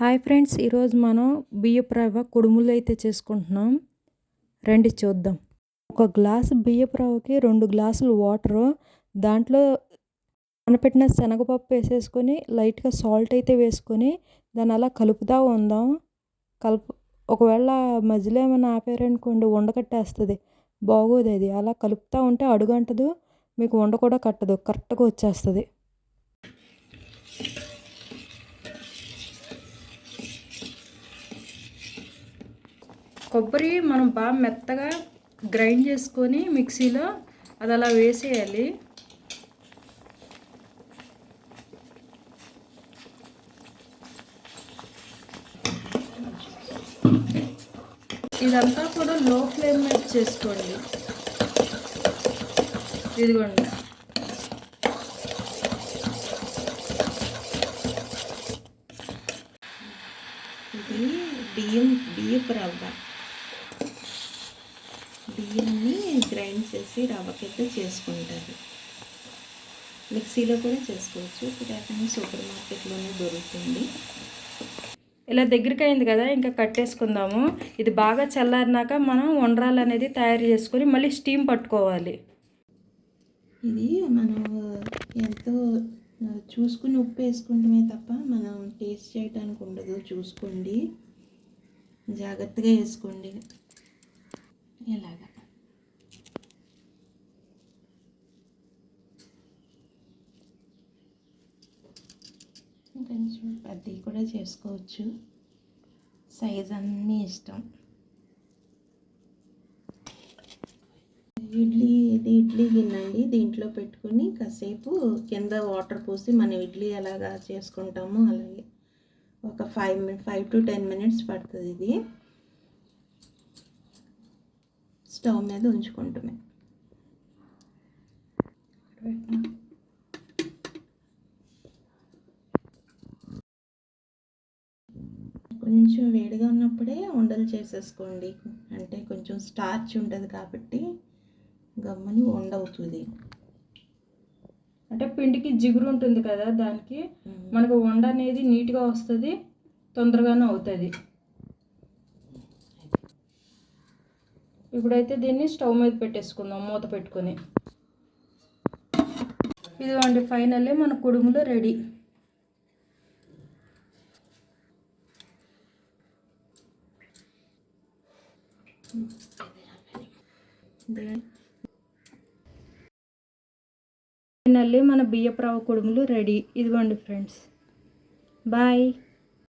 Hi friends ఈరోజు మనం బియ్యపు రవ్వ కుడుములు అయితే చేసుకుంటున్నాం. రండి చూద్దాం. ఒక గ్లాసు బియ్యపు రవ్వకి రెండు గ్లాసులు వాటరు. దాంట్లో నానపెట్టిన శనగపప్పు వేసేసుకొని లైట్గా సాల్ట్ అయితే వేసుకొని దాన్ని అలా కలుపుతూ ఉందాం. కలుపు ఒకవేళ మధ్యలో ఏమైనా ఆపారనుకోండి ఉండకట్టేస్తుంది బాగోదు అది. అలా కలుపుతూ ఉంటే అడుగంటదు. మీకు వండ కూడా కట్టదు. కరెక్ట్గా వచ్చేస్తుంది. కొబ్బరి మనం బాగా మెత్తగా గ్రైండ్ చేసుకొని మిక్సీలో అది అలా వేసేయాలి. ఇదంతా కూడా లో ఫ్లేమ్ మీద చేసుకోండి. ఇదిగోండి. ఇది బియ్యం బియ్యపు రవ్వ. బియ్యాన్ని గ్రైండ్ చేసి రవ్వకైతే చేసుకుంటారు. మిక్సీలో కూడా చేసుకోవచ్చు. ఇప్పుడు అక్కడ సూపర్ మార్కెట్లోనే దొరుకుతుంది. ఇలా దగ్గరికి అయింది కదా ఇంకా కట్టేసుకుందాము. ఇది బాగా చల్లారినాక మనం వండ్రాలు అనేది తయారు చేసుకొని మళ్ళీ స్టీమ్ పట్టుకోవాలి. ఇది మనం ఎంతో చూసుకుని ఉప్పు వేసుకుంటమే తప్ప మనం టేస్ట్ చేయడానికి ఉండదు. చూసుకోండి. జాగ్రత్తగా వేసుకోండి. ఇలాగా. కొంచెం పెద్దవి కూడా చేసుకోవచ్చు. సైజ్ అన్నీ ఇష్టం. ఇడ్లీ ఇది ఇడ్లీ గిన్నె అండి దీంట్లో పెట్టుకుని కాసేపు కింద వాటర్ పోసి మనం ఇడ్లీ ఎలాగా చేసుకుంటామో అలాగే ఒక five minute five to ten minutes పడుతుంది ఇది. స్టవ్ మీద ఉంచుకుంటామే కొంచెం వేడిగా ఉన్నప్పుడే ఉండలు చేసేసుకోండి. అంటే కొంచెం స్టార్చ్ ఉంటుంది కాబట్టి గమ్మని వండవుతుంది. అంటే పిండికి జిగురు ఉంటుంది కదా దానికి మనకు వండ అనేది నీట్గా వస్తుంది తొందరగానే అవుతుంది. ఇప్పుడైతే దీన్ని స్టవ్ మీద పెట్టేసుకుందాం మూత పెట్టుకొని. ఇదిగోండి ఫైనల్లీ మన కుడుములు రెడీ. ఫైనల్లీ మన బియ్యపు రవ్వ కుడుములు రెడీ ఇదిగోండి ఫ్రెండ్స్ బాయ్